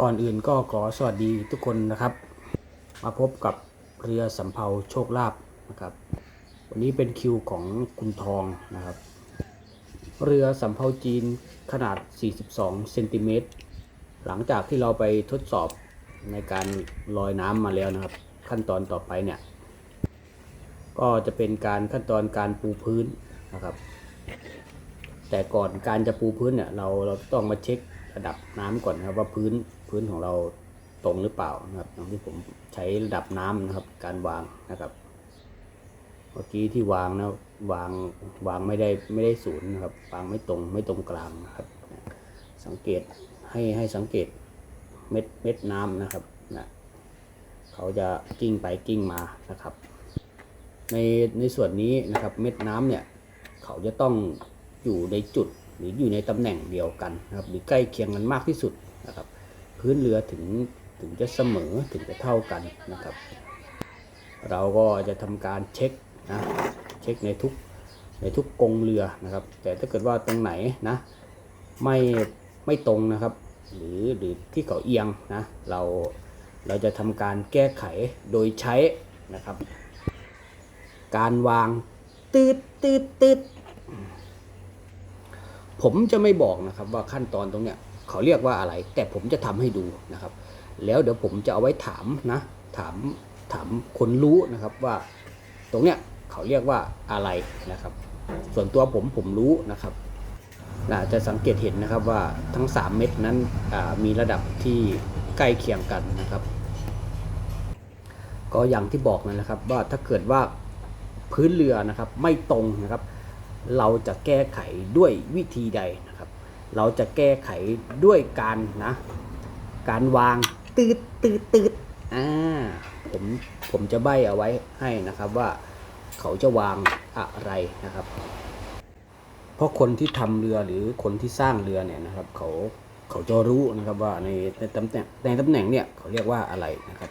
ก่อนอื่นก็ขอสวัสดีทุกคนนะครับ มาพบกับเรือสำเภาโชคลาภนะครับ วันนี้เป็นคิวของคุณทองนะครับ เรือสำเภาจีนขนาด 42เซนติเมตรหลังจากที่เราไปทดสอบในการลอยน้ำมาแล้วนะครับ ขั้นตอนต่อไปเนี่ย ก็จะเป็นการขั้นตอนการปูพื้นนะครับ แต่ก่อนการจะปูพื้นเนี่ยเราเราต้องมาเช็ค ระดับน้ำก่อนนะครับว่าพื้นพื้นของเราตรงหรือเปล่านะครับอย่างที่ผมใช้ระดับน้ำนะครับ การวางนะครับ เมื่อกี้ที่วางนะวางวางไม่ได้ไม่ได้ศูนย์นะครับ วางไม่ตรงไม่ตรงกลางนะครับ สังเกตให้ให้สังเกตเม็ดเม็ดน้ำนะครับนะเขาจะกิ้งไปกิ้งมานะครับ ในในส่วนนี้นะครับ เม็ดน้ำเนี่ย เขาจะต้องอยู่ในจุด หรืออยู่ในตำแหน่งเดียวกันนะครับหรือใกล้เคียงกันมากที่สุดนะครับพื้นเรือถึงถึงจะเสมอถึงจะเท่ากันนะครับ เราก็จะทำการเช็คนะเช็คในทุกในทุกกงเรือนะครับ แต่ถ้าเกิดว่าตรงไหนนะไม่ไม่ตรงนะครับ หรือหรือที่เขาเอียงนะเราเราจะทำการแก้ไขโดยใช้นะครับ การวางตืดตืดตืด ผมจะไม่บอกนะครับว่าขั้นตอนตรงเนี้ยเขาเรียกว่าอะไร แต่ผมจะทำให้ดูนะครับ แล้วเดี๋ยวผมจะเอาไว้ถามนะถามถามคนรู้นะครับว่าตรงเนี้ยเขาเรียกว่าอะไรนะครับ ส่วนตัวผมผมรู้นะครับนะจะสังเกตเห็นนะครับว่าทั้ง 3 เม็ดนั้นมีระดับที่ใกล้เคียงกันนะครับ ก็อย่างที่บอกนั่นแหละครับว่าถ้าเกิดว่าพื้นเรือนะครับไม่ตรงนะครับ เราจะแก้ไขด้วยวิธีใดนะครับ เราจะแก้ไขด้วยการนะ การวางตืดตืดตืดอ่าผมผมจะใบเอาไว้ให้นะครับว่าเขาจะวางอะไรนะครับ เพราะคนที่ทำเรือหรือคนที่สร้างเรือเนี่ยนะครับ เขาเขาจะรู้นะครับว่าในในตำแหน่งในตำแหน่งเนี่ยเขาเรียกว่าอะไรนะครับ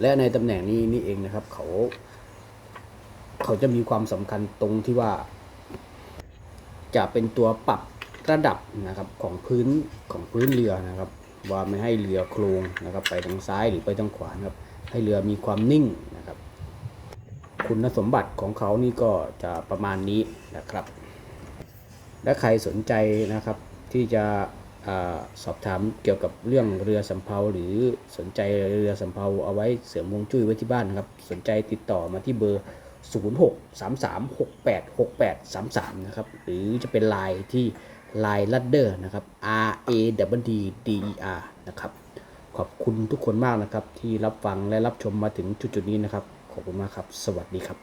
และในตำแหน่งนี้นี่เองนะครับ เขา เขาจะมีความสำคัญตรงที่ว่า จะเป็นตัวปรับระดับนะครับของพื้นของพื้นเรือนะครับ ว่าไม่ให้เรือโครงนะครับ ไปทางซ้ายหรือไปทางขวานครับ ให้เรือมีความนิ่งนะครับ คุณสมบัติของเขานี่ก็จะประมาณนี้นะครับ และใครสนใจนะครับที่จะอสอบถามเกี่ยวกับเรื่องเรือสำเภาหรือสนใจเรือสำเภาเอาไว้เสริมวงจุ้ยไว้ที่บ้านนะครับ สนใจติดต่อมาที่เบอร์ 0633686833 นะครับ หรือจะเป็นไลน์ที่ Line Ladder นะครับ R A W D D E R นะครับ ขอบคุณทุกคนมากนะครับ ที่รับฟังและรับชมมาถึงจุดๆนี้นะครับ ขอบคุณมากครับ สวัสดีครับ